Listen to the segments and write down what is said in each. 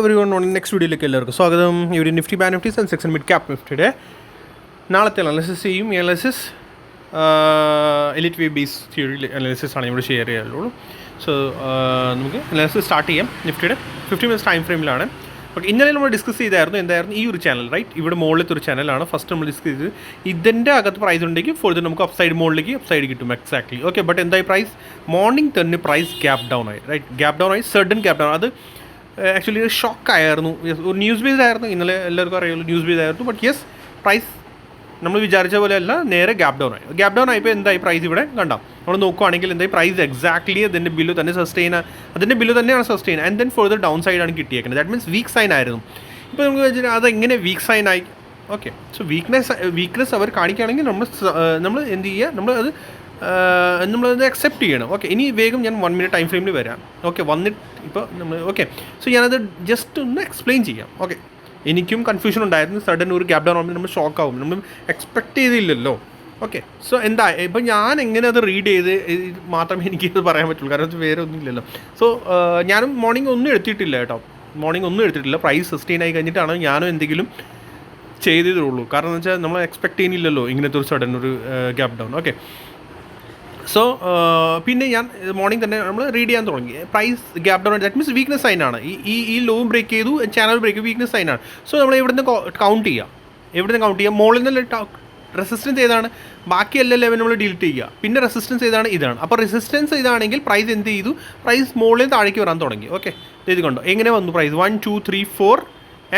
Every one on next വീഡിയോയിലേക്ക് എല്ലാവർക്കും സ്വാഗതം. ഇവർ Nifty bank Nifty Sensex mid cap നിഫ്റ്റിയുടെ നാളത്തെ അനാലിസിസ് ചെയ്യും. ഈ analysis Elliott wave base theory analysis ആണ് ഇവിടെ ഷെയർ ചെയ്യാറുള്ളൂ സോ നമുക്ക് അനാലിസിസ് സ്റ്റാർട്ട് ചെയ്യാം. നിഫ്റ്റിയുടെ ഫിഫ്റ്റി മിനിറ്റ്സ് ടൈം ഫ്രെയിമിലാണ് ഓക്കെ ഇന്നലെ നമ്മൾ ഡിസ്കസ് ചെയ്തായിരുന്നു എന്തായിരുന്നു? ഈ ഒരു ചാനൽ റൈറ്റ് ഇവിടെ മുകളിലത്തെ ഒരു ചാനലാണ് ഫസ്റ്റ് നമ്മൾ ഡിസ്കസ് ചെയ്തത് ഇതിന്റെ അകത്ത് പ്രൈസ് ഉണ്ടെങ്കിൽ ഫോർത്ത് നമുക്ക് അപ്സൈഡ് സൈഡ് മുകളിലേക്ക് അപ്സൈഡ് സൈഡ് കിട്ടും എക്സാക്ട്ലി ഓക്കെ ബട്ട് എന്തായി പ്രൈസ് മോർണിംഗ് തന്നെ പ്രൈസ് ഗ്യാപ് ഡൗൺ ആയി റൈറ്റ് ഗ്യാപ് ഡൗൺ ആയി സഡൻ ഗ്യാപ് ഡൗൺ അത് ആക്ച്വലി ഒരു ഷോക്ക് ആയിരുന്നു. Yes, ഒരു ന്യൂസ് ബേസ് ആയിരുന്നു. ഇന്നലെ എല്ലാവർക്കും അറിയുള്ളൂ ന്യൂസ് ബേസ് ആയിരുന്നു. ബട്ട് യെസ് പ്രൈസ് നമ്മൾ വിചാരിച്ച പോലെ അല്ല നേരെ ഗ്യാപ് ഡൗൺ ആയി. ഗ്യാപ് ഡൗൺ ആയപ്പോൾ എന്തായി പ്രൈസ് ഇവിടെ? കണ്ടാം? നമ്മൾ നോക്കുവാണെങ്കിൽ എന്തായി? പ്രൈസ് എക്സാക്ട്ലി അതിന്റെ ബില്ല് തന്നെ സസ്റ്റെയിൻ അതിന്റെ ബില്ല് തന്നെയാണ് sustain and then for the down സൈഡാണ് കിട്ടിയേക്കുന്നത് ദാറ്റ് മീൻസ് വീക്ക് സൈൻ ആയിരുന്നു. ഇപ്പോൾ നമുക്ക് വെച്ചാൽ അതെങ്ങനെ വീക്ക് സൈൻ ആയി? ഓക്കെ സോ വീക്ക്നെസ് വീക്ക്നെസ് അവർ കാണിക്കുകയാണെങ്കിൽ നമ്മൾ നമ്മൾ എന്ത് ചെയ്യുക? നമ്മൾ അത് നമ്മളത് അക്സെപ്റ്റ് ചെയ്യണം. ഓക്കെ ഇനി വേഗം ഞാൻ വൺ മിനിറ്റ് ടൈം ഫ്രെയിമിൽ വരാം. ഓക്കെ വന്നിട്ട് ഇപ്പോൾ നമ്മൾ ഓക്കെ സോ ഞാനത് ജസ്റ്റ് ഒന്ന് എക്സ്പ്ലെയിൻ ചെയ്യാം. ഓക്കെ എനിക്കും കൺഫ്യൂഷൻ ഉണ്ടായിരുന്നു. സഡൻ ഒരു ഗ്യാപ് ഡൗൺ ആകുമ്പോൾ നമ്മൾ ഷോക്ക് ആവും. നമ്മൾ എക്സ്പെക്ട് ചെയ്തില്ലല്ലോ. ഓക്കെ സോ എന്താ ഇപ്പം ഞാൻ എങ്ങനെ അത് റീഡ് ചെയ്ത് മാത്രമേ എനിക്ക് ഇത് പറയാൻ പറ്റുള്ളൂ. കാരണം വേറെ ഒന്നും ഇല്ലല്ലോ. സോ ഞാനും മോർണിംഗ് ഒന്നും എടുത്തിട്ടില്ല കേട്ടോ. മോർണിംഗ് ഒന്നും എടുത്തിട്ടില്ല. പ്രൈസ് സസ്റ്റെയിൻ ആയി കഴിഞ്ഞിട്ടാണ് ഞാനും എന്തെങ്കിലും ഉള്ളൂ. കാരണം എന്ന് വെച്ചാൽ നമ്മൾ എക്സ്പെക്ട് ചെയ്യുന്നില്ലല്ലോ ഇങ്ങനത്തെ ഒരു സഡൻ ഒരു ഗ്യാപ് ഡൗൺ ഓക്കെ സോ പിന്നെ ഞാൻ മോർണിംഗ് തന്നെ നമ്മൾ റീഡ് ചെയ്യാൻ തുടങ്ങി. Price gap down that means weakness സൈനാണ് ഈ ഈ ലോവും ബ്രേക്ക് ചെയ്തു ചാനൽ ബ്രേക്ക് വീക്ക്നെസ് സൈനാണ് സോ നമ്മൾ എവിടുന്ന് കൗണ്ട് ചെയ്യാം? എവിടുന്ന് കൗണ്ട് ചെയ്യുക മുകളിൽ നിന്ന് റെസിസ്റ്റൻസ് ഏതാണ്? ബാക്കി എല്ലാ ലെവൽ നമ്മൾ ഡിലീറ്റ് ചെയ്യുക പിന്നെ റെസിസ്റ്റൻസ് ഏതാണ്? ഇതാണ്. അപ്പോൾ റെസിസ്റ്റൻസ് ഇതാണെങ്കിൽ പ്രൈസ് എന്ത് ചെയ്തു? പ്രൈസ് മുകളിൽ താഴേക്ക് വരാൻ തുടങ്ങി. ഓക്കെ ഇത് കണ്ടോ? എങ്ങനെ വന്നു price one two three four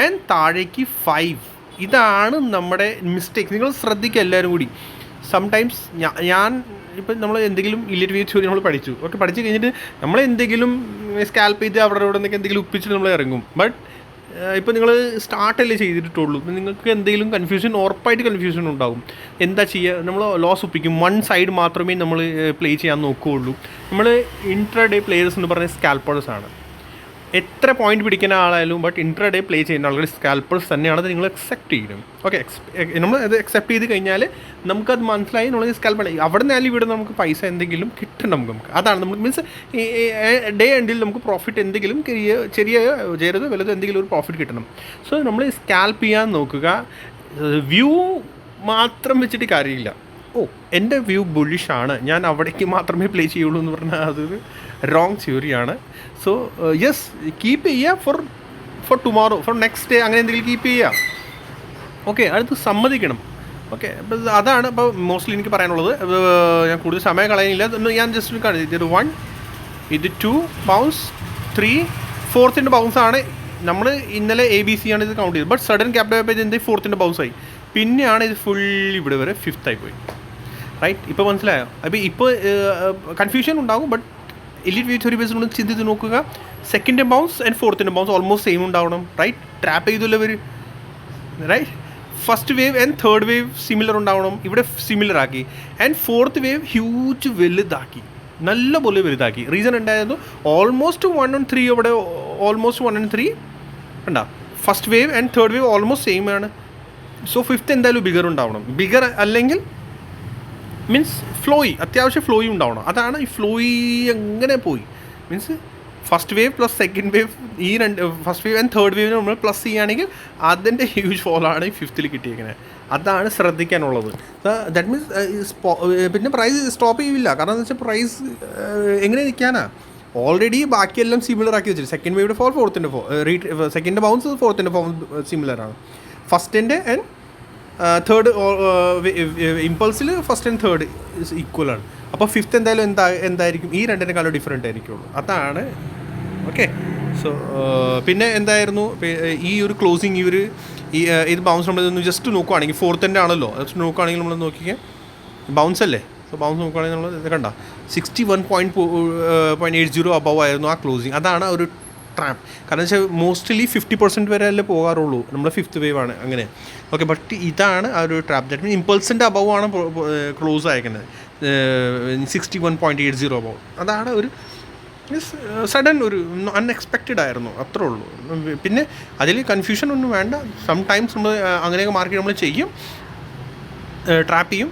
and താഴേക്ക് ഫൈവ് ഇതാണ് നമ്മുടെ മിസ്റ്റേക്ക് നിങ്ങൾ ശ്രദ്ധിക്കുക എല്ലാവരും കൂടി. സംടൈംസ് ഞാൻ ഇപ്പം നമ്മൾ എന്തെങ്കിലും ഇല്ലിറ്റ് വ്യൂ നമ്മൾ പഠിച്ചു. ഓക്കെ പഠിച്ചു കഴിഞ്ഞിട്ട് നമ്മൾ എന്തെങ്കിലും സ്കാൽപ്പ് ചെയ്ത് അവിടെ ഇവിടെ നിന്നൊക്കെ എന്തെങ്കിലും ഒപ്പിച്ചിട്ട് നമ്മൾ ഇറങ്ങും. ബട്ട് ഇപ്പം നിങ്ങൾ സ്റ്റാർട്ടല്ലേ ചെയ്തിട്ടുള്ളൂ. നിങ്ങൾക്ക് എന്തെങ്കിലും കൺഫ്യൂഷൻ ഉറപ്പായിട്ട് കൺഫ്യൂഷൻ ഉണ്ടാകും എന്താ ചെയ്യുക നമ്മൾ ലോസ് ഒപ്പിക്കും. വൺ സൈഡ് മാത്രമേ നമ്മൾ പ്ലേ ചെയ്യാൻ നോക്കുകയുള്ളൂ. നമ്മൾ ഇൻട്രാ ഡേ പ്ലേയേഴ്സ് എന്ന് പറഞ്ഞ സ്കാൽപ്പേഴ്സ് ആണ്. എത്ര പോയിന്റ് പിടിക്കുന്ന ആളായാലും ബട്ട് ഇൻട്രാ ഡേ പ്ലേ ചെയ്യുന്ന ആളുകൾ സ്കാൽപ്പേഴ്സ് തന്നെയാണ് അത് നിങ്ങൾ അക്സെപ്റ്റ് ചെയ്യണം ഓക്കെ നമ്മൾ അത് അക്സെപ്റ്റ് ചെയ്ത് കഴിഞ്ഞാൽ നമുക്കത് മനസ്സിലായി നമ്മൾ സ്കാൽപ്പ് അവിടെ നിന്നാലും ഇവിടെ നമുക്ക് പൈസ എന്തെങ്കിലും കിട്ടണം നമുക്ക്. അതാണ് നമുക്ക് മീൻസ് ഡേ എൻഡിൽ നമുക്ക് പ്രോഫിറ്റ് എന്തെങ്കിലും ചെറിയ ചെറിയ ചെറുതോ വലുതോ എന്തെങ്കിലും ഒരു പ്രോഫിറ്റ് കിട്ടണം. സോ നമ്മൾ സ്കാൽപ്പ് ചെയ്യാൻ നോക്കുക. വ്യൂ മാത്രം വെച്ചിട്ട് കാര്യമില്ല. ഓ എന്റെ വ്യൂ ബുള്ളിഷാണ് ഞാൻ അവിടേക്ക് മാത്രമേ പ്ലേ ചെയ്യുള്ളൂ എന്ന് പറഞ്ഞാൽ അതൊരു റോങ് തിയറിയാണ് സോ യെസ് കീപ്പ് ചെയ്യുക for for tomorrow for next day അങ്ങനെ എന്തെങ്കിലും കീപ്പ് ചെയ്യുക. ഓക്കെ അടുത്ത് സമ്മതിക്കണം. ഓക്കെ അപ്പം അതാണ് ഇപ്പോൾ മോസ്റ്റ്ലി എനിക്ക് പറയാനുള്ളത്. ഇത് ഞാൻ കൂടുതൽ സമയം കളയുന്നില്ല. ഒന്ന് ഞാൻ ജസ്റ്റ് കാണിച്ചു ഇത് വൺ ഇത് ടു ബൗൺസ് ത്രീ ഫോർത്തിന്റെ ബൗൺസ് ആണ്. നമ്മൾ ഇന്നലെ എ ബി സി ആണ് ഇത് കൗണ്ട് ചെയ്തത്. ബട്ട് സഡൻ ക്യാപ്റ്റൻ പേജ് എന്ത് ഫോർത്തിന്റെ ബൗൺസ് ആയി. പിന്നെയാണ് ഇത് ഫുൾ ഇവിടെ വരെ ഫിഫ്ത്ത് ആയി പോയി. റൈറ്റ് ഇപ്പോൾ മനസ്സിലായോ? അപ്പോൾ ഇപ്പോൾ കൺഫ്യൂഷൻ ഉണ്ടാകും ബട്ട് എലിറ്റ് വെയിറ്റ് ഒരു ബേസ് ഒന്ന് ചിന്തിച്ച് നോക്കുക. സെക്കൻഡ് ബൗൺസ് ആൻഡ് ഫോർത്തിന്റെ ബൗൺസ് ഓൾമോസ്റ്റ് സെയിം ഉണ്ടാവണം. റൈറ്റ് ട്രാപ്പ് ചെയ്തില്ല ഇവർ right first wave and third wave similar ഉണ്ടാവണം. ഇവിടെ സിമിലർ ആക്കി. ആൻഡ് ഫോർത്ത് വേവ് ഹ്യൂജ് വലുതാക്കി. നല്ല പോലെ വലുതാക്കി. റീസൺ ഉണ്ടായിരുന്നു ഓൾമോസ്റ്റ് വൺ ആൻഡ് ത്രീ ഇവിടെ ഓൾമോസ്റ്റ് വൺ ആൻഡ് ത്രീ ഉണ്ട first wave and third wave almost same ആണ്. സോ ഫിഫ്ത്ത് എന്തായാലും ബിഗർ ഉണ്ടാവണം. ബിഗർ അല്ലെങ്കിൽ മീൻസ് ഫ്ലോയി അത്യാവശ്യം ഫ്ലോയി ഉണ്ടാവണം. അതാണ് ഈ ഫ്ലോയി എങ്ങനെ പോയി? Means first wave plus second wave ഈ രണ്ട് ഫസ്റ്റ് വേവ് ആൻഡ് തേർഡ് വേവിന് നമ്മൾ പ്ലസ് ചെയ്യുകയാണെങ്കിൽ അതിന്റെ ഹ്യൂജ് ഫോളാണ് ഈ ഫിഫ്ത്തിൽ കിട്ടിയിരിക്കുന്നത് അതാണ് ശ്രദ്ധിക്കാനുള്ളത്. ദാറ്റ് മീൻസ് പിന്നെ പ്രൈസ് സ്റ്റോപ്പ് ചെയ്യില്ല. കാരണം എന്താ വെച്ചാൽ പ്രൈസ് എങ്ങനെ നിൽക്കാനാ? ഓൾറെഡി ബാക്കിയെല്ലാം സിമിലർ ആക്കി വെച്ചിട്ട് സെക്കൻഡ് വേവിന്റെ ഫോൾ ഫോർത്തിന്റെ ഫോ റീ സെക്കൻഡ് ബൗൺസ് ഫോർത്തിന്റെ ഫോം സിമിലർ ആണ്. ഫസ്റ്റിന്റെ ആൻഡ് തേർഡ് ഇമ്പൾസിൽ ഫസ്റ്റ് ആൻഡ് തേർഡ് ഈക്വൽ ആണ്. അപ്പോൾ ഫിഫ്ത്ത് എന്തായാലും എന്താ എന്തായിരിക്കും? ഈ രണ്ടിനെക്കാളും ഡിഫറെന്റ് ആയിരിക്കുള്ളൂ. അതാണ്. ഓക്കെ സോ പിന്നെ എന്തായിരുന്നു? ഈ ഒരു ക്ലോസിങ് ഈ ഒരു ഈ ഇത് ബൗൺസ് നമ്മൾ ജസ്റ്റ് നോക്കുവാണെങ്കിൽ ഫോർത്തിന്റെ ആണല്ലോ. ജസ്റ്റ് നോക്കുവാണെങ്കിൽ നമ്മൾ നോക്കിക്കേ. ബൗൺസ് അല്ലേ? സോ ബൗൺസ് നോക്കുവാണെങ്കിൽ നമ്മൾ കണ്ട. Sixty one point point eight zero above ആയിരുന്നു ആ ക്ലോസിങ് അതാണ് ഒരു ട്രാപ്പ് കാരണം വെച്ചാൽ മോസ്റ്റ്ലി ഫിഫ്റ്റി പെർസെന്റ് വരെ അല്ലേ പോകാറുള്ളൂ. നമ്മൾ ഫിഫ്ത്ത് വേവ് ആണ് അങ്ങനെ. ഓക്കെ ബട്ട് ഇതാണ് ആ ഒരു ട്രാപ്പ് ദാറ്റ് മീൻ ഇമ്പൾസിന്റെ അബവ് ആണ് ക്ലോസ് അയക്കുന്നത് sixty one point eight zero above അതാണ് ഒരു സഡൻ ഒരു അൺഎക്സ്പെക്റ്റഡ് ആയിരുന്നു. അത്രേ ഉള്ളൂ. പിന്നെ അതിൽ കൺഫ്യൂഷൻ ഒന്നും വേണ്ട. സം ടൈംസ് നമ്മൾ അങ്ങനെയൊക്കെ മാർക്കറ്റ് നമ്മൾ ചെയ്യും. ട്രാപ്പ് ചെയ്യും.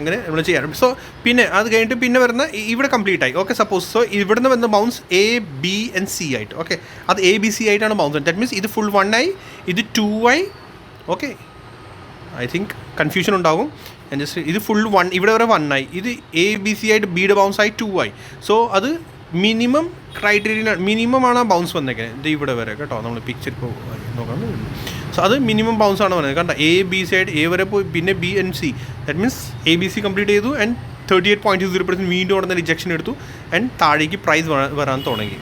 അങ്ങനെ നമ്മൾ ചെയ്യാറുണ്ട്. സോ പിന്നെ അത് കഴിഞ്ഞിട്ട് പിന്നെ വരുന്ന ഇവിടെ കംപ്ലീറ്റ് ആയി. ഓക്കെ സപ്പോസ് സോ ഇവിടുന്ന് വരുന്ന bounce A B and C ആയിട്ട്. ഓക്കെ അത് എ ബി സി ആയിട്ടാണ് ബൗൺസ് ദാറ്റ് മീൻസ് ഇത് ഫുൾ വൺ ആയി ഇത് ടു ആയി. ഓക്കെ ഐ തിങ്ക് കൺഫ്യൂഷൻ ഉണ്ടാകും ജസ്റ്റ് ഇത് ഫുൾ വൺ ഇവിടെ വരെ വൺ ആയി. ഇത് എ ബി സി ആയിട്ട് ബിയുടെ ബൗൺസ് ആയി ടു ആയി. സോ അത് മിനിമം ക്രൈറ്റീരിയ മിനിമം ആണ് ബൗൺസ് വന്നേക്കുന്നത് ഇത് ഇവിടെ വരെ കേട്ടോ നമ്മൾ പിക്ചർ ഇപ്പോൾ നോക്കാം സോ അത് മിനിമം ബൗൺസ് ആണ് പറയുന്നത് കണ്ട എ ബി സി ആയിട്ട് എ വരെ പോയി. പിന്നെ B and C that means A B C complete ചെയ്തു and thirty eight point zero percent വീണ്ടും ഉടനെ റിജക്ഷൻ എടുത്തു ആൻഡ് താഴേക്ക് പ്രൈസ് വരാൻ തുടങ്ങി.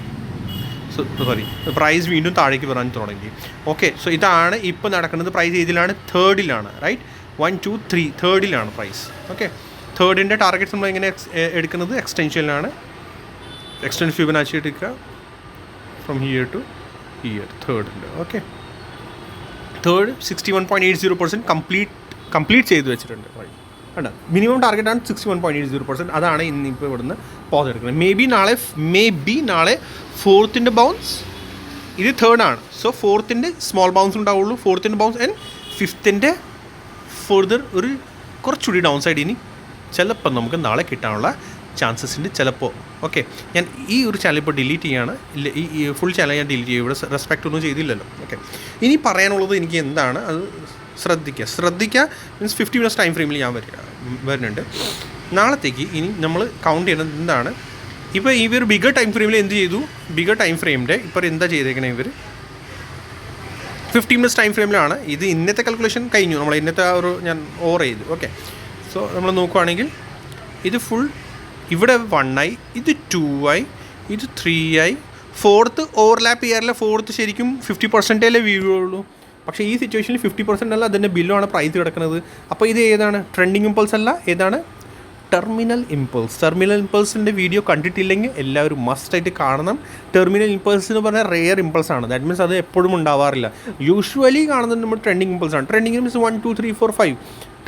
സോ സോറി പ്രൈസ് വീണ്ടും താഴേക്ക് വരാൻ തുടങ്ങി. ഓക്കെ സോ ഇതാണ് ഇപ്പോൾ നടക്കുന്നത്. പ്രൈസ് ഏതിലാണ്? തേർഡിലാണ് റൈറ്റ് വൺ ടു ത്രീ തേർഡിലാണ് പ്രൈസ് ഓക്കെ തേർഡിന്റെ ടാർഗറ്റ്സ് നമ്മൾ എങ്ങനെ എടുക്കുന്നത്? എക്സ്റ്റൻഷനിലാണ് എക്സ്റ്റൻഷൻ ഫിബനാച്ചി എടുക്കുക. From here to here തേർഡിന്റെ okay third sixty one point eight zero percent complete complete ചെയ്ത് വെച്ചിട്ടുണ്ട്. വഴി കണ്ട? മിനിമം ടാർഗറ്റ് ആണ് sixty one point eight zero percent അതാണ് ഇന്നിപ്പോൾ ഇവിടുന്ന് പോസ് എടുക്കുന്നത്. മേ ബി നാളെ മേ ബി നാളെ ഫോർത്തിന്റെ ബൗൺസ് ഇത് തേർഡ് ആണ്. സോ ഫോർത്തിന്റെ സ്മോൾ ബൗൺസ് ഉണ്ടാവുള്ളൂ. ഫോർത്തിന്റെ ബൗൺസ് ആൻഡ് ഫിഫ്ത്തിന്റെ ഫെർദർ ഒരു കുറച്ചുകൂടി ഡൗൺ സൈഡ് ഇനി ചിലപ്പം നമുക്ക് നാളെ കിട്ടാനുള്ള ചാൻസസ് ഉണ്ട് ചിലപ്പോൾ ഓക്കെ ഞാൻ ഈ ഒരു ചാനൽ ഇപ്പോൾ ഡിലീറ്റ് ചെയ്യാണ്. ഇല്ല ഈ ഫുൾ ചാനൽ ഞാൻ ഡിലീറ്റ് ചെയ്യും. ഇവിടെ റെസ്പെക്റ്റ് ഒന്നും ചെയ്തില്ലല്ലോ. ഓക്കെ ഇനി പറയാനുള്ളത് എനിക്ക് എന്താണ്? അത് ശ്രദ്ധിക്കുക ശ്രദ്ധിക്കുക മീൻസ് ഫിഫ്റ്റി മിനിറ്റ്സ് ടൈം ഫ്രെയിമിൽ ഞാൻ വരിക വരുന്നുണ്ട്. നാളത്തേക്ക് ഇനി നമ്മൾ കൗണ്ട് ചെയ്യുന്നത് എന്താണ്? ഇപ്പോൾ ഒരു ബിഗർ ടൈം ഫ്രെയിമിൽ എന്ത് ചെയ്തു? ബിഗർ ടൈം ഫ്രെയിമിന്റെ ഇപ്പോൾ എന്താ ചെയ്തേക്കണേ ഇവർ ഫിഫ്റ്റി മിനിറ്റ്സ് ടൈം ഫ്രെയിമിലാണ് ഇത് ഇന്നത്തെ കാൽക്കുലേഷൻ കഴിഞ്ഞു. നമ്മൾ ഇന്നത്തെ ആ ഒരു ഞാൻ ഓവർ ചെയ്തു. ഓക്കെ സോ നമ്മൾ നോക്കുവാണെങ്കിൽ ഇത് ഫുൾ ഇവിടെ വൺ ആയി ഇത് ടു ആയി ഇത് ത്രീ ആയി. ഫോർത്ത് ഓവർലാപ്പ് ചെയ്യാറില്ല ഫോർത്ത് ശരിക്കും ഫിഫ്റ്റി പെർസെന്റേലേ വ്യൂ ഉള്ളൂ. പക്ഷേ ഈ സിറ്റുവേഷനിൽ ഫിഫ്റ്റി പെർസെന്റ് അല്ല അതിന്റെ ബില്ലാണ് പ്രൈസ് കിടക്കുന്നത്. അപ്പോൾ ഇത് ഏതാണ്? ട്രെൻഡിങ് ഇമ്പൾസ് അല്ല ഏതാണ്? ടെർമിനൽ ഇമ്പൾസ് ടെർമിനൽ ഇമ്പൾസിന്റെ വീഡിയോ കണ്ടിട്ടില്ലെങ്കിൽ എല്ലാവരും മസ്റ്റായിട്ട് കാണണം. ടെർമിനൽ ഇമ്പൾസ് എന്ന് പറഞ്ഞാൽ റെയർ ഇമ്പൾസ് ആണ്. ദാറ്റ് മീൻസ് അത് എപ്പോഴും ഉണ്ടാവാറില്ല. യൂഷ്വലി കാണുന്നത് നമ്മൾ ട്രെൻഡിങ് ഇമ്പൾസ് ആണ്. Trending means one two three four five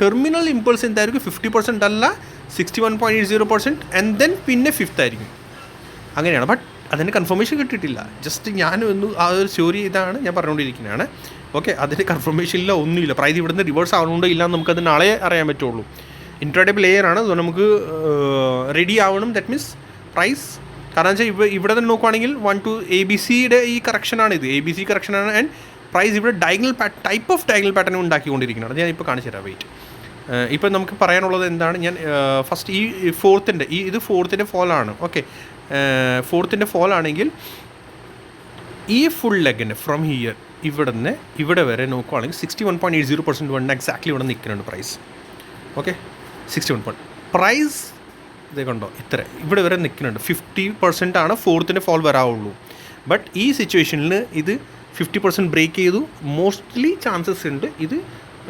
terminal impulse എന്തായിരിക്കും? ഫിഫ്റ്റി പെർസെന്റ് അല്ല sixty one point eight zero percent and then പിന്നെ ഫിഫ്ത്ത് ആയിരിക്കും. അങ്ങനെയാണ്. ബട്ട് അതിന് കൺഫർമേഷൻ കിട്ടിയിട്ടില്ല. ജസ്റ്റ് ഞാൻ ഒന്ന് ആ ഒരു സ്റ്റോറി ഇതാണ് ഞാൻ പറഞ്ഞുകൊണ്ടിരിക്കുന്നതാണ്. ഓക്കെ അതിന്റെ കൺഫർമേഷൻ ഇല്ല ഒന്നുമില്ല. പ്രൈസ് ഇവിടുന്ന് റിവേഴ്സ് ആവുന്നുണ്ടോ ഇല്ല നമുക്കത് നാളെ അറിയാൻ പറ്റുള്ളൂ. ഇൻട്രാഡേ പ്ലെയർ ആണ്. അതുകൊണ്ട് നമുക്ക് റെഡി ആവണം. ദറ്റ് മീൻസ് പ്രൈസ് കാരണം വെച്ചാൽ ഇവിടെ ഇവിടെ തന്നെ നോക്കുവാണെങ്കിൽ വൺ ടു എ ബി സിയുടെ ഈ കറക്ഷനാണ് ഇത്. എ ബി സി കറക്ഷനാണ് ആൻഡ് പ്രൈസ് ഇവിടെ diagonal type of diagonal pattern ഉണ്ടാക്കിക്കൊണ്ടിരിക്കുന്നത് ഞാൻ ഇപ്പോൾ കാണിച്ചു തരാം. വെയിറ്റ് ഇപ്പം നമുക്ക് പറയാനുള്ളത് എന്താണ്? ഞാൻ ഫസ്റ്റ് ഈ ഫോർത്തിന്റെ ഈ ഇത് ഫോർത്തിന്റെ ഫോളാണ് ഓക്കെ ഫോർത്തിന്റെ ഫോൾ ആണെങ്കിൽ ഈ ഫുൾ ലെഗിന് ഫ്രം ഹിയർ ഇവിടെ നിന്ന് ഇവിടെ വരെ നോക്കുവാണെങ്കിൽ sixty one point eight zero percent one exactly ഇവിടെ നിൽക്കുന്നുണ്ട് price okay sixty one point price ഇതേ കണ്ടോ ഇത്ര. ഇവിടെ വരെ നിൽക്കുന്നുണ്ട്. ഫിഫ്റ്റി പെർസെന്റ് ആണ് ഫോർത്തിന്റെ ഫോൾ വരാവുള്ളൂ. ബട്ട് ഈ സിറ്റുവേഷനിൽ ഇത് ഫിഫ്റ്റി പെർസെന്റ് ബ്രേക്ക് ചെയ്തു. മോസ്റ്റ്ലി ചാൻസസ് ഉണ്ട് ഇത്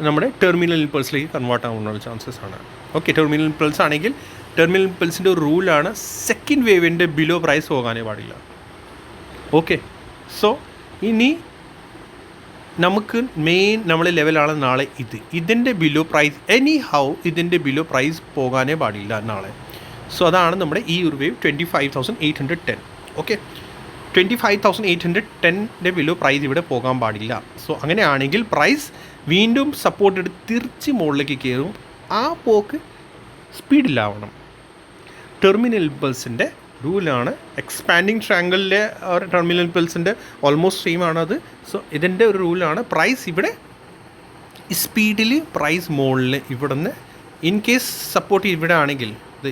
നമ്മുടെ ടെർമിനൽ ഇമ്പൾസിലേക്ക് കൺവേർട്ട് ആവാനുള്ള ചാൻസസ് ആണ്. ഓക്കെ ടെർമിനൽ ഇമ്പൾസ് ആണെങ്കിൽ ടെർമിനൽ ഇമ്പൾസിന്റെ ഒരു റൂളാണ് സെക്കൻഡ് വേവിന്റെ ബിലോ പ്രൈസ് പോകാനേ പാടില്ല. ഓക്കെ സോ ഇനി നമുക്ക് മെയിൻ നമ്മൾ ലെവലാണ് നാളെ ഇത്. ഇതിന്റെ ബിലോ പ്രൈസ് എനി ഹൗ ഇതിന്റെ ബിലോ പ്രൈസ് പോകാനേ പാടില്ല നാളെ. സോ അതാണ് നമ്മുടെ ഈ ഒരു wave twenty five thousand eight hundred ten okay twenty five thousand eight hundred ടെന്റെ below price ഇവിടെ പോകാൻ പാടില്ല. സോ അങ്ങനെയാണെങ്കിൽ പ്രൈസ് വീണ്ടും സപ്പോർട്ട് എടുത്ത് തിരിച്ച് മുകളിലേക്ക് കയറും. ആ പോക്ക് സ്പീഡിലാവണം ടെർമിനൽ ഇമ്പൾസിന്റെ റൂലാണ് എക്സ്പാൻഡിങ് ട്രാങ്കിളിലെ ടെർമിനൽ പിൽസിന്റെ ഓൾമോസ്റ്റ് സെയിം ആണത് സോ ഇതിന്റെ ഒരു റൂലാണ് പ്രൈസ് ഇവിടെ സ്പീഡിൽ പ്രൈസ് മുകളിൽ ഇവിടെ നിന്ന് ഇൻ കേസ് സപ്പോർട്ട് ഇവിടെ ആണെങ്കിൽ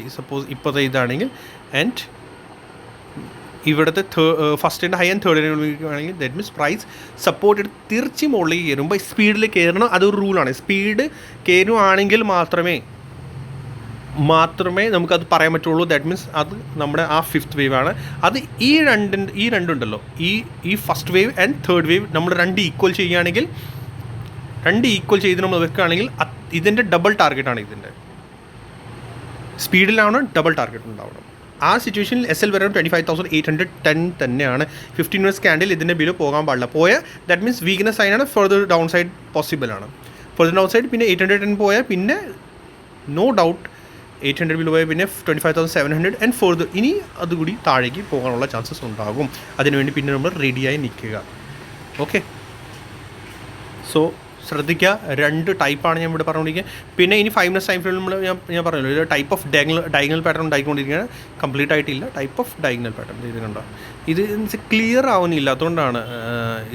സപ്പോസ് ഇപ്പോഴത്തെ ഇതാണെങ്കിൽ ആൻഡ് ഇവിടുത്തെ ഫസ്റ്റിന്റെ ഹൈ ആൻഡ് തേർഡ് ആണെങ്കിൽ ദാറ്റ് മീൻസ് പ്രൈസ് സപ്പോർട്ട് എടുത്ത് തിരിച്ച് മുകളിലേക്ക് കയറുമ്പോൾ സ്പീഡിൽ കയറണം അതൊരു റൂളാണ് സ്പീഡ് കയറുവാണെങ്കിൽ മാത്രമേ മാത്രമേ നമുക്കത് പറയാൻ പറ്റുള്ളൂ. ദാറ്റ് മീൻസ് അത് നമ്മുടെ ആ ഫിഫ്ത്ത് വേവ് ആണ്. അത് ഈ രണ്ടിന്റെ ഈ രണ്ടുണ്ടല്ലോ. ഈ ഈ first wave and third wave നമ്മൾ രണ്ട് ഈക്വൽ ചെയ്യുകയാണെങ്കിൽ രണ്ട് ഈക്വൽ ചെയ്ത് നമ്മൾ വെക്കുകയാണെങ്കിൽ ഇതിന്റെ ഡബിൾ ടാർഗറ്റാണ് ഇതിന്റെ. സ്പീഡിലാണ് ഡബിൾ ടാർഗറ്റ് ഉണ്ടാവണം. ആ സിറ്റുവേഷനിൽ എസ് എൽ വരെ twenty five thousand eight hundred ten തന്നെയാണ്. ഫിഫ്റ്റീൻ മിനിറ്റ്സ് ക്യാൻഡിൽ ഇതിന്റെ ബിലോ പോകാൻ പാടില്ല. പോയ ദാറ്റ് മീൻസ് വീക്ക്നെസ് ആയാണ് ഫർദർ ഡൗൺ സൈഡ് പോസിബിൾ ആണ്. ഫർദർ ഡൗൺ സൈഡ് പിന്നെ എയ്റ്റ് ഹൺഡ്രഡ് ടെൻ പോയാൽ പിന്നെ no doubt eight hundred below പിന്നെ twenty five thousand seven hundred and further ഇനി അതുകൂടി താഴേക്ക് പോകാനുള്ള ചാൻസസ് ഉണ്ടാകും. അതിനുവേണ്ടി പിന്നെ നമ്മൾ റെഡിയായി നിൽക്കുക. ഓക്കെ സോ ശ്രദ്ധിക്കുക രണ്ട് ടൈപ്പാണ് ഞാൻ ഇവിടെ പറഞ്ഞുകൊണ്ടിരിക്കുന്നത്. പിന്നെ ഇനി ഫൈവ് മിനിറ്റ്സ് ടൈം ഫീൽഡ് നമ്മൾ ഞാൻ ഞാൻ പറഞ്ഞല്ലോ. ഒരു type of diagonal diagonal pattern ഉണ്ടായിക്കൊണ്ടിരിക്കുകയാണ്. Complete ആയിട്ടില്ല. ടൈപ്പ് ഓഫ് ഡയഗണൽ പാറ്റേൺ ഇത് കണ്ടോ? ഇത് ക്ലിയർ ആവുന്നില്ല. അതുകൊണ്ടാണ്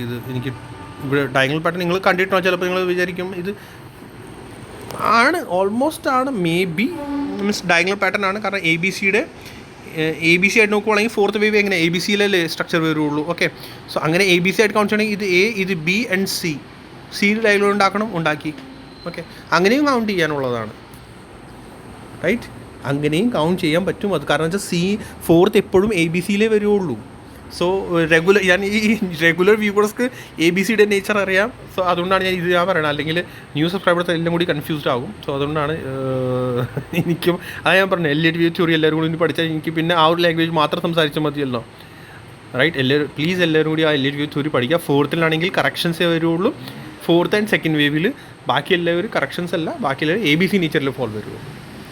ഇത് എനിക്ക് ഇവിടെ ഡയഗണൽ പാറ്റേൺ നിങ്ങൾ കണ്ടിട്ടുണ്ടോ? ചിലപ്പോൾ നിങ്ങൾ വിചാരിക്കും ഇത് ആണ് ഓൾമോസ്റ്റ് ആണ് may be means diagonal pattern ആണ്. കാരണം എ ബി സിയുടെ എ ബി സി ആയിട്ട് നോക്കുവാണെങ്കിൽ ഫോർത്ത് വേവ് എങ്ങനെ എ ബി സിയിലല്ലേ സ്ട്രക്ചർ വരുള്ളൂ. ഓക്കെ സോ അങ്ങനെ എ ബി സി ആയിട്ട് കൗണ്ട് ചെയ്യണമെങ്കിൽ ഇത് എ ഇത് ബി ആൻഡ് സി സിയിൽ ഡയഗണൽ ഉണ്ടാക്കണം ഉണ്ടാക്കി. ഓക്കെ അങ്ങനെയും കൗണ്ട് ചെയ്യാനുള്ളതാണ്. റൈറ്റ് അങ്ങനെയും കൗണ്ട് ചെയ്യാൻ പറ്റും. അത് കാരണം വെച്ചാൽ സി ഫോർത്ത് എപ്പോഴും എ ബി സിയിലേ വരുള്ളൂ. സോ റെഗുലർ ഞാൻ ഈ റെഗുലർ വ്യൂവേഴ്സ്ക്ക് എ ബി സിയുടെ നേച്ചർ അറിയാം. സോ അതുകൊണ്ടാണ് ഞാൻ ഇത് ഞാൻ പറയണത്. അല്ലെങ്കിൽ ന്യൂ സബ്സ്ക്രൈബേഴ്സ് എല്ലാം കൂടി കൺഫ്യൂസ്ഡ് ആകും. സോ അതുകൊണ്ടാണ് എനിക്കും അത് ഞാൻ പറഞ്ഞു എൽ എഡ് വി ചൊറി എല്ലാവരും കൂടി പഠിച്ചാൽ എനിക്ക് പിന്നെ ആ ഒരു ലാംഗ്വേജ് മാത്രം സംസാരിച്ചാൽ മതിയല്ലോ. റൈറ്റ് എല്ലാവരും പ്ലീസ് എല്ലാവരും കൂടി ആ എൽ എഡ് വി ചൊറി പഠിക്കുക. ഫോർത്തിലാണെങ്കിൽ കറക്ഷൻസേ വരുള്ളൂ ഫോർത്ത് ആൻഡ് സെക്കൻഡ് വേവിൽ ബാക്കി എല്ലാവരും കറക്ഷൻസ് അല്ല ബാക്കി എല്ലാവരും എ ബി സി നേച്ചറിൽ ഫോൾ വരുള്ളൂ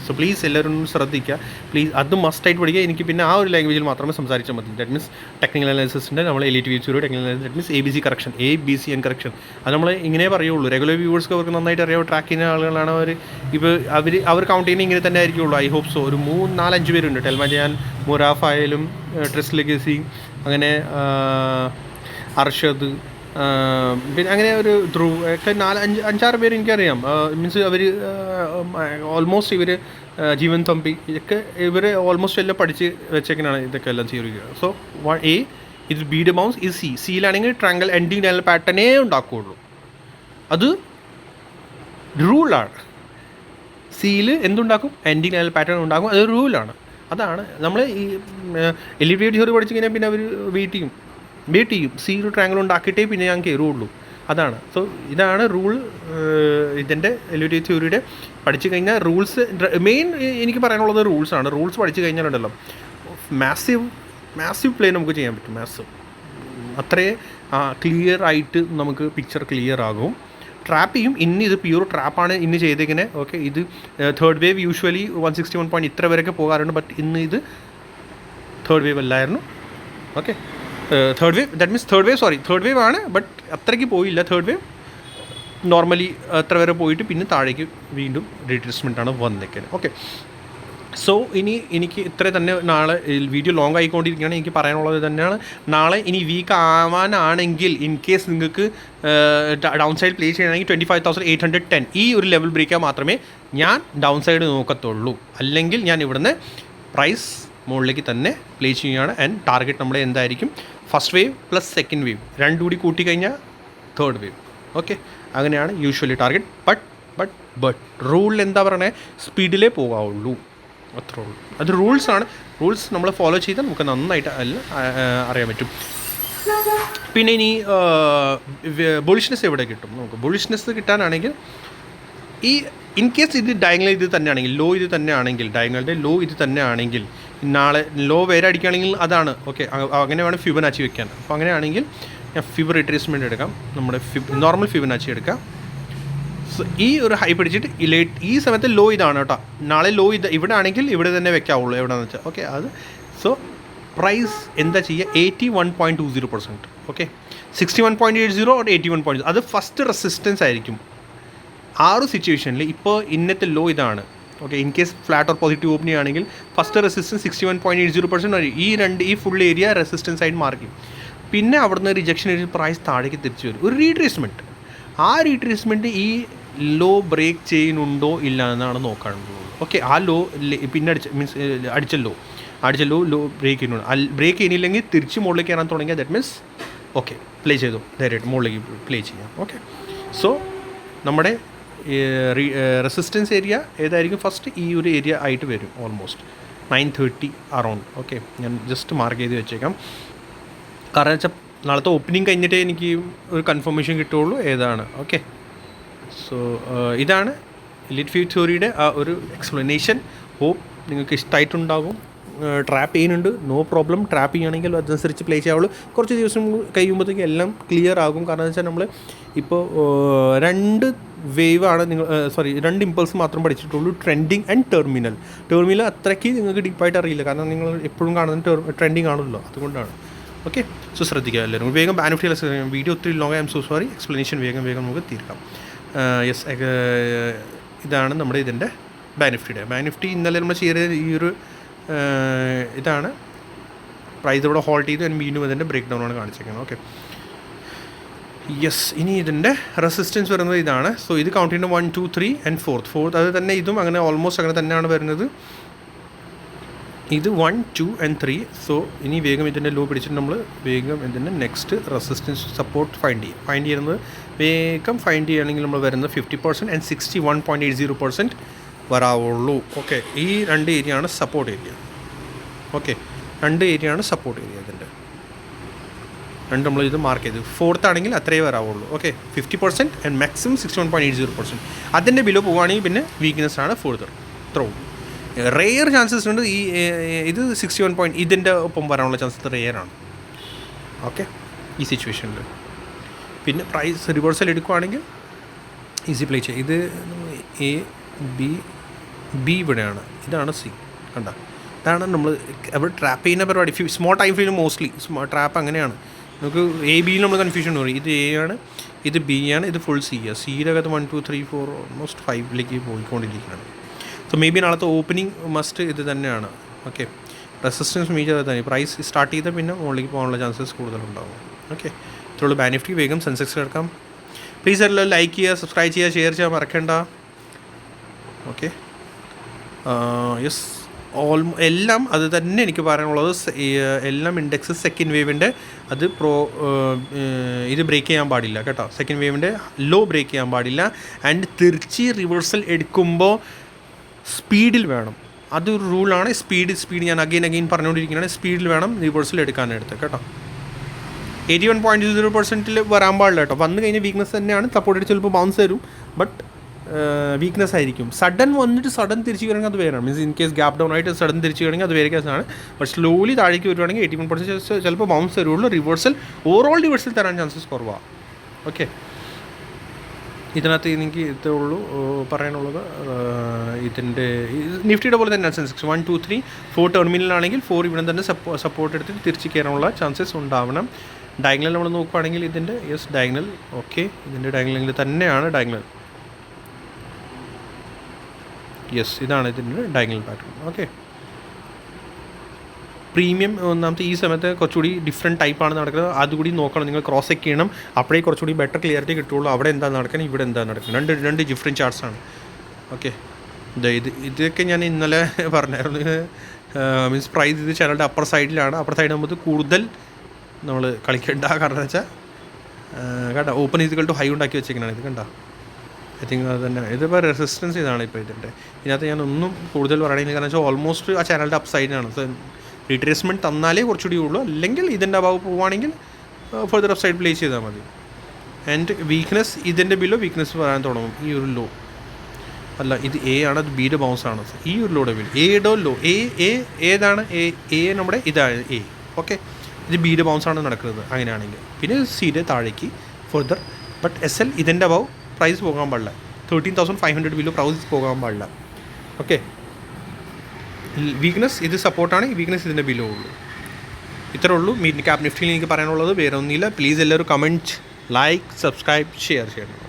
സോ പ്ലീസ് എല്ലാവരും ശ്രദ്ധിക്കുക. പ്ലീസ് അത് മസ്റ്റായിട്ട് പഠിക്കുക. എനിക്ക് പിന്നെ ആ ഒരു ലാംഗ്വേജിൽ മാത്രമേ സംസാരിച്ചാൽ മതി. ദാറ്റ് മീൻസ് ടെക്നിക്കൽ അനാലിസിന്റെ നമ്മൾ Elliott wave ചൂരോ technical analysis that means A B C correction A B C and correction അത് നമ്മൾ ഇങ്ങനെ പറയുള്ളൂ. റെഗുലർ വ്യൂവേഴ്സ്ക്ക് അവർക്ക് നന്നായിട്ട് അറിയാം. ട്രാക്ക് ചെയ്യുന്ന ആളുകളാണ് അവർ ഇപ്പോൾ അവർ അവർ കൗണ്ട് ചെയ്യുന്ന ഇങ്ങനെ തന്നെ ആയിരിക്കുള്ളൂ. ഐ ഹോപ്പ് സോ ഒരു മൂന്ന് നാലഞ്ച് പേരുണ്ട്. ടെൽമജാൻ മുറാഫ് ആയാലും ട്രിസ് ലെഗസി അങ്ങനെ അർഷദ് പിന്നെ അങ്ങനെ ഒരു ധ്രുവ് നാല് അഞ്ച് അഞ്ചാറ് പേര് എനിക്കറിയാം. മീൻസ് അവർ ഓൾമോസ്റ്റ് ഇവർ ജീവൻ തമ്പി ഇതൊക്കെ ഇവർ ഓൾമോസ്റ്റ് എല്ലാം പഠിച്ച് വെച്ചേക്കാനാണ് ഇതൊക്കെ എല്ലാം ചെയ്യുക സോ വൺ എ ഇത് ബീഡ് ബൗൺസ് ഇത് സി സിയിലാണെങ്കിൽ ട്രാങ്കിൾ എൻഡിങ് ഡയൽ പാറ്റേണേ ഉണ്ടാക്കുകയുള്ളൂ അത് റൂളാണ് സിയിൽ എന്തുണ്ടാക്കും? എൻഡിങ് ഡയൽ പാറ്റേൺ ഉണ്ടാക്കും അത് റൂളാണ് അതാണ് നമ്മൾ ഈ എലിവേറ്റ് തിയറി പഠിച്ചു കഴിഞ്ഞാൽ പിന്നെ അവർ ചെയ്യും. വെയിറ്റ് ചെയ്യും. സി ഒരു ട്രാങ്കിൾ ഉണ്ടാക്കിയിട്ടേ പിന്നെ ഞാൻ കയറുള്ളൂ അതാണ്. സോ ഇതാണ് റൂൾ ഇതിന്റെ എലിവേറ്റ് തിയറിയുടെ പഠിച്ചു കഴിഞ്ഞാൽ റൂൾസ് മെയിൻ എനിക്ക് പറയാനുള്ളത് റൂൾസാണ് റൂൾസ് പഠിച്ചു കഴിഞ്ഞാലുണ്ടല്ലോ. മാസീവ് മാസീവ് പ്ലേ നമുക്ക് ചെയ്യാൻ പറ്റും. മാസീവ് അത്രേ ക്ലിയർ ആയിട്ട് നമുക്ക് പിക്ചർ ക്ലിയർ ആകും. ട്രാപ്പ് ചെയ്യും. ഇന്ന് ഇത് പ്യൂർ ട്രാപ്പാണ് ഇന്ന് ചെയ്തേക്കുന്നത് ഓക്കെ ഇത് third wave usually one sixty one point ഇത്ര വരെയൊക്കെ പോകാറുണ്ട്. ബട്ട് ഇന്ന് ഇത് തേർഡ് വേവ് അല്ലായിരുന്നു. Okay third wave that means third wave sorry third wave ആണ് ബട്ട് അത്രയ്ക്ക് പോയില്ല തേർഡ് വേവ് നോർമലി അത്ര വരെ പോയിട്ട് പിന്നെ താഴേക്ക് വീണ്ടും റീട്രേസ്മെന്റ് ആണ് വന്നേക്കുന്നത് ഓക്കെ സോ ഇനി എനിക്ക് ഇത്ര തന്നെ നാളെ വീഡിയോ ലോങ് ആയിക്കൊണ്ടിരിക്കുകയാണ് എനിക്ക് പറയാനുള്ളത് തന്നെയാണ്. നാളെ ഇനി വീക്ക് ആവാനാണെങ്കിൽ ഇൻ കേസ് നിങ്ങൾക്ക് ഡൗൺ സൈഡ് പ്ലേ ചെയ്യണമെങ്കിൽ twenty five thousand eight hundred ten ഈ ഒരു ലെവൽ ബ്രേക്കാൻ മാത്രമേ ഞാൻ ഡൗൺ സൈഡ് നോക്കത്തുള്ളൂ. അല്ലെങ്കിൽ ഞാൻ ഇവിടുന്ന് പ്രൈസ് മുകളിലേക്ക് തന്നെ പ്ലേ ചെയ്യുകയാണ്. ആൻഡ് ടാർഗറ്റ് നമ്മുടെ എന്തായിരിക്കും? First wave plus second wave രണ്ടും കൂടി കൂട്ടിക്കഴിഞ്ഞാൽ തേർഡ് വേവ് ഓക്കെ അങ്ങനെയാണ് usually target but but but റൂളിൽ എന്താ പറയണേ? സ്പീഡിലേ പോകാവുള്ളൂ അത്രേ ഉള്ളൂ. അത് റൂൾസാണ് റൂൾസ് നമ്മൾ ഫോളോ ചെയ്താൽ നമുക്ക് നന്നായിട്ട് അല്ല അറിയാൻ പറ്റും. പിന്നെ ഇനി ബുളിഷ്നെസ് എവിടെ കിട്ടും? നമുക്ക് ബുളിഷ്നെസ് കിട്ടാനാണെങ്കിൽ ഈ ഇൻ കേസ് ഇത് ഡയങ്ങൾ ഇത് തന്നെയാണെങ്കിൽ ലോ ഇത് തന്നെയാണെങ്കിൽ ഡയങ്ങളുടെ ലോ ഇത് തന്നെയാണെങ്കിൽ നാളെ ലോ വേറെ അടിക്കുകയാണെങ്കിൽ അതാണ്. ഓക്കെ അങ്ങനെ വേണം ഫിബനാച്ചി വെക്കാൻ. അപ്പോൾ അങ്ങനെയാണെങ്കിൽ ഞാൻ ഫിബർ റിട്രേസ്മെന്റ് എടുക്കാം. നമ്മുടെ ഫിബ് നോർമൽ ഫിബനാച്ചി എടുക്കാം. സോ ഈ ഒരു ഹൈ പിടിച്ചിട്ട് ഇലേറ്റ് ലേറ്റ് ഈ സമയത്ത് ലോ ഇതാണ് കേട്ടോ. നാളെ ലോ ഇത് ഇവിടെ ആണെങ്കിൽ ഇവിടെ തന്നെ വെക്കാവുള്ളൂ എവിടെയെന്ന് വെച്ചാൽ ഓക്കെ അത് സോ പ്രൈസ് എന്താ ചെയ്യുക? Eighty one point two zero percent okay sixty one point eight zero eighty one point അത് ഫസ്റ്റ് റെസിസ്റ്റൻസ് ആയിരിക്കും. ആറ് സിറ്റുവേഷനിൽ ഇപ്പോൾ ഇന്നത്തെ ലോ ഇതാണ്. Okay in case flat or positive opening ആണെങ്കിൽ first resistance sixty one point eight zero percent ഈ രണ്ട് ഈ ഫുൾ ഏരിയ റെസിസ്റ്റൻസ് ആയിട്ട് മാറി പിന്നെ അവിടുന്ന് റിജക്ഷൻ പ്രൈസ് താഴേക്ക് തിരിച്ചു വരും. ഒരു റീട്രേസ്മെന്റ് ആ റീട്രേസ്മെന്റ് ഈ ലോ ബ്രേക്ക് ചെയ്യുന്നുണ്ടോ ഇല്ല എന്നാണ് നോക്കാനുള്ളത്. ഓക്കെ ആ ലോ പിന്നെ അടിച്ച മീൻസ് അടിച്ച ലോ അടിച്ച ലോ ലോ ബ്രേക്ക് ചെയ്യുന്നുണ്ട് ബ്രേക്ക് ചെയ്യുന്നില്ലെങ്കിൽ തിരിച്ച് മുകളിലേക്ക് കയറാൻ തുടങ്ങിയാൽ ദാറ്റ് മീൻസ് ഓക്കെ പ്ലേ ചെയ്തു. ധൈര്യമായിട്ട് മുകളിലേക്ക് പ്ലേ ചെയ്യാം. ഓക്കെ സോ നമ്മുടെ റെസിസ്റ്റൻസ് ഏരിയ ഏതായിരിക്കും? ഫസ്റ്റ് ഈ ഒരു ഏരിയ ആയിട്ട് വരും almost nine thirty around okay ഞാൻ ജസ്റ്റ് മാർക്ക് ചെയ്ത് വെച്ചേക്കാം. കാരണം വെച്ചാൽ നാളത്തെ ഓപ്പനിങ് കഴിഞ്ഞിട്ടേ എനിക്ക് ഒരു കൺഫർമേഷൻ കിട്ടുള്ളൂ ഏതാണ്. ഓക്കെ സോ ഇതാണ് ലിറ്റ് ഫ്യൂ ആ ഒരു എക്സ്പ്ലനേഷൻ ഹോപ്പ് നിങ്ങൾക്ക് ഇഷ്ടമായിട്ടുണ്ടാകും ട്രാപ്പ് ചെയ്യുന്നുണ്ട്. നോ പ്രോബ്ലം ട്രാപ്പ് ചെയ്യുകയാണെങ്കിൽ അതനുസരിച്ച് പ്ലേ ചെയ്യാവുള്ളൂ. കുറച്ച് ദിവസം കഴിയുമ്പോഴത്തേക്കും എല്ലാം ക്ലിയർ ആകും. കാരണം വെച്ചാൽ നമ്മൾ ഇപ്പോൾ രണ്ട് വേവ് ആണ് നിങ്ങൾ സോറി രണ്ട് ഇമ്പൾസ് മാത്രം പഠിച്ചിട്ടുള്ളൂ ട്രെൻഡിങ് ആൻഡ് ടെർമിനൽ ടെർമിനൽ അത്രയ്ക്ക് നിങ്ങൾക്ക് ഡീപ്പായിട്ട് അറിയില്ല. കാരണം നിങ്ങൾ എപ്പോഴും കാണുന്ന ട്രെൻഡിങ് ആണല്ലോ അതുകൊണ്ടാണ്. ഓക്കെ സോ ശ്രദ്ധിക്കുക എല്ലാവരും. വേഗം ബാനിഫിറ്റി വീഡിയോ ഒത്തിരി long I so sorry explanation വേഗം വേഗം നമുക്ക് തീർക്കാം. യെസ് ഇതാണ് നമ്മുടെ ഇതിന്റെ ബാനിഫിറ്റ് ബാനിഫിറ്റ് ഇന്നലെ നമ്മൾ ചെയ്ത ഈ ഒരു ഇതാണ്. പ്രൈസ് ഇവിടെ ഹോൾഡ് ചെയ്ത് വീണ്ടും അതിന്റെ ബ്രേക്ക് ഡൗൺ ആണ് കാണിച്ചേക്കുന്നത്. ഓക്കെ യെസ് ഇനി ഇതിന്റെ റെസിസ്റ്റൻസ് വരുന്നത് ഇതാണ്. സോ ഇത് കൗണ്ട് ചെയ്യുന്ന one two three and fourth fourth അത് തന്നെ ഇതും അങ്ങനെ ഓൾമോസ്റ്റ് അങ്ങനെ തന്നെയാണ് വരുന്നത്. ഇത് one two and three so ഇനി വേഗം ഇതിന്റെ ലോ പിടിച്ചിട്ട് നമ്മൾ വേഗം ഇതിന്റെ നെക്സ്റ്റ് റെസിസ്റ്റൻസ് സപ്പോർട്ട് ഫൈൻഡ് ചെയ്യും. ഫൈൻഡ് ചെയ്യുന്നത് വേഗം ഫൈൻഡ് ചെയ്യുകയാണെങ്കിൽ നമ്മൾ വരുന്നത് fifty percent and sixty one point eight zero percent വരാവുള്ളൂ. Okay ഈ രണ്ട് ഏരിയ ആണ് സപ്പോർട്ട് ഏരിയ ഓക്കെ രണ്ട് ഏരിയ ആണ് സപ്പോർട്ട് ഏരിയ ഇതിന്റെ രണ്ട് നമ്മൾ ഇത് മാർക്ക് ചെയ്തു. ഫോർത്ത് ആണെങ്കിൽ അത്രയേ വരാവുള്ളൂ. Okay fifty percent and maximum sixty one point eight zero percent അതിന്റെ ബിലോ പോവുകയാണെങ്കിൽ പിന്നെ വീക്ക്നെസ് ആണ് ഫോർത്ത് ത്രോ റെയർ ചാൻസസ് ഉണ്ട് ഈ ഇത് സിക്സ്റ്റി വൺ പോയിന്റ് ഇതിന്റെ ഒപ്പം വരാനുള്ള ചാൻസസ് റെയർ ആണ്. ഓക്കെ ഈ സിറ്റുവേഷനിൽ പിന്നെ പ്രൈസ് റിവേഴ്സൽ എടുക്കുവാണെങ്കിൽ ഈസി പ്ലേ ചെയ്യുക ഇത് എ ബി ബി ഇവിടെയാണ്. ഇതാണ് സി കണ്ട? ഇതാണ് നമ്മൾ അവിടെ ട്രാപ്പ് ചെയ്യുന്ന പരിപാടി. Small time frame mostly trap അങ്ങനെയാണ്. നമുക്ക് എ ബിയിൽ നമ്മൾ കൺഫ്യൂഷൻ പറയും. ഇത് എ ആണ് ഇത് ബി ആണ് ഇത് ഫുൾ സി ആണ് സിയുടെ അകത്ത് one two three four almost ഫൈവിലേക്ക് പോയിക്കൊണ്ടിരിക്കുകയാണ്. സോ മേ ബി നാളത്തെ ഓപ്പനിങ് മസ്റ്റ് ഇത് തന്നെയാണ്. ഓക്കെ റെസിസ്റ്റൻസ് മീറ്റ് അത് തന്നെ. പ്രൈസ് സ്റ്റാർട്ട് ചെയ്താൽ പിന്നെ മുകളിലേക്ക് പോകാനുള്ള ചാൻസസ് കൂടുതലുണ്ടാവും. ഓക്കെ ഇത്രയുള്ള ബെനിഫിറ്റ് വേഗം സെൻസെക്സ് കിടക്കാം പ്ലീസ് എല്ലാം ലൈക്ക് ചെയ്യുക സബ്സ്ക്രൈബ് ചെയ്യുക ഷെയർ ചെയ്യാൻ മറക്കണ്ട. ഓക്കെ യെസ് ഓൾ എല്ലാം അത് തന്നെ എനിക്ക് പറയാനുള്ളത്. എല്ലാം ഇൻഡെക്സ് സെക്കൻഡ് വേവിന്റെ അത് പ്രോ ഇത് ബ്രേക്ക് ചെയ്യാൻ പാടില്ല കേട്ടോ. സെക്കൻഡ് വേവിന്റെ ലോ ബ്രേക്ക് ചെയ്യാൻ പാടില്ല. ആൻഡ് തിരിച്ച് റിവേഴ്സൽ എടുക്കുമ്പോൾ സ്പീഡിൽ വേണം. അതൊരു റൂളാണ് സ്പീഡ് സ്പീഡ് ഞാൻ അഗെയിൻ അഗെയിൻ പറഞ്ഞുകൊണ്ടിരിക്കുകയാണ്. സ്പീഡിൽ വേണം റിവേഴ്സൽ എടുക്കാനെടുത്ത് കേട്ടോ. എയ്റ്റി വൺ പോയിന്റ് സീറോ പെർസെന്റിൽ വരാൻ പാടില്ല കേട്ടോ. വന്നു കഴിഞ്ഞാൽ വീക്ക്നെസ് തന്നെയാണ്. സപ്പോർട്ട് ചിലപ്പോൾ ബൗൺസ് തരും ബട്ട് വീക്ക്നെസ് ആയിരിക്കും. സഡൻ വന്നിട്ട് സഡൻ തിരിച്ചു വരണമെങ്കിൽ അത് വേണം means in case gap down ആയിട്ട് സഡൻ തിരിച്ച് വരണമെങ്കിൽ അത് വേറെ കേസാണ് ബട്ട് സ്ലോലി താഴേക്ക് വരുവാണെങ്കിൽ എയ്റ്റി വൺ പെർസെന്റ് ചിലപ്പോൾ ബൗൺസ് തരുള്ളൂ റിവേഴ്സൽ ഓവറോൾ റിവേഴ്സൽ തരാൻ ചാൻസസ് കുറവാണ് ഓക്കെ ഇതിനകത്ത് എനിക്ക് ഇതേ ഉള്ളൂ പറയാനുള്ളത്. ഇതിന്റെ നിഫ്റ്റിയുടെ പോലെ തന്നെ Sensex one two three four ടെർമിനലാണെങ്കിൽ four ഇവിടെ തന്നെ സപ്പോ സപ്പോർട്ട് എടുത്തിട്ട് തിരിച്ച് കയറാനുള്ള ചാൻസസ് ഉണ്ടാവണം. ഡയഗ്നൽ നമ്മൾ നോക്കുകയാണെങ്കിൽ ഇതിന്റെ യെസ് ഡയഗ്നൽ ഓക്കെ ഇതിന്റെ ഡയഗ്നലിൽ തന്നെയാണ് ഡയഗ്നൽ യെസ് ഇതാണ് ഇതിന്റെ ഡയഗണൽ പാറ്റേൺ. ഓക്കെ പ്രീമിയം ഒന്നാമത്തെ ഈ സമയത്ത് കുറച്ചുകൂടി ഡിഫറെന്റ് ടൈപ്പാണ് നടക്കുന്നത്. അതുകൂടി നോക്കണം നിങ്ങൾ ക്രോസ് ചെക്ക് ചെയ്യണം. അപ്പോഴേ കുറച്ചുകൂടി ബെറ്റർ ക്ലിയറിറ്റി കിട്ടുള്ളൂ അവിടെ എന്താ നടക്കുന്നത് ഇവിടെ എന്താ നടക്കുന്നത് രണ്ട് രണ്ട് ഡിഫറെന്റ് ചാർട്ട്സ് ആണ്. ഓക്കെ ഇത് ഇതൊക്കെ ഞാൻ ഇന്നലെ പറഞ്ഞായിരുന്നു. മീൻസ് പ്രൈസ് ഇത് ചാനലിന്റെ അപ്പർ സൈഡിലാണ് അപ്പർ സൈഡ് ആകുമ്പോൾ കൂടുതൽ നമ്മൾ കളിക്കേണ്ട. കാരണം വെച്ചാൽ കേട്ടോ ഓപ്പൺ ഈസിക്കൽ ടു ഹൈ ഉണ്ടാക്കി വെച്ചേക്കണാണ് ഇത് കണ്ട? ഐ തിങ്ക് അത് തന്നെ. ഇതിപ്പോൾ റെസിസ്റ്റൻസ് ഇതാണ് ഇപ്പോൾ ഇതിന്റെ. ഇതിനകത്ത് ഞാൻ ഒന്നും കൂടുതൽ പറയണില്ല. കാരണം വെച്ചാൽ ഓൾമോസ്റ്റ് ആ ചാനലിന്റെ അപ്പ് സൈഡിനാണ് റീട്രേസ്മെന്റ് തന്നാലേ കുറച്ചുകൂടി ഉള്ളൂ. അല്ലെങ്കിൽ ഇതിന്റെ അഭാവ് പോവുകയാണെങ്കിൽ ഫർദർ അപ്പ് സൈഡ് പ്ലേസ് ചെയ്താൽ മതി. ആൻഡ് വീക്ക്നെസ് ഇതിന്റെ ബില്ലോ വീക്ക്നെസ് പറയാൻ തുടങ്ങും. ഈ ഒരു ലോ അല്ല ഇത് എ ആണ് അത് ബിയുടെ ബൗൺസ് ആണ്. ഈ ഒരു ലോയുടെ ബിൽ എയുടെ ലോ എ എ ഏതാണ്? എ എ നമ്മുടെ ഇതാണ് എ ഓക്കെ ഇത് ബിയുടെ ബൗൺസ് ആണ് നടക്കുന്നത് അങ്ങനെയാണെങ്കിൽ. പിന്നെ സിയുടെ താഴേക്ക് ഫർദർ ബട്ട് എസ് എൽ ഇതിന്റെ അഭാവ് പ്രൈസ് പോകാൻ പാടില്ല. Thirteen thousand five hundred below price പോകാൻ പാടില്ല. ഓക്കെ വീക്ക്നെസ് ഇത് സപ്പോർട്ടാണ് വീക്ക്നെസ് ഇതിന്റെ ബിലോ ഉള്ളൂ. ഇത്രേ ഉള്ളൂ. മീറ്റ് ക്യാപ് നിഫ്റ്റിയിൽ എനിക്ക് പറയാനുള്ളത്. വേറെ ഒന്നുമില്ല. പ്ലീസ് എല്ലാവരും കമന്റ് ലൈക്ക് സബ്സ്ക്രൈബ് ഷെയർ ചെയ്യണം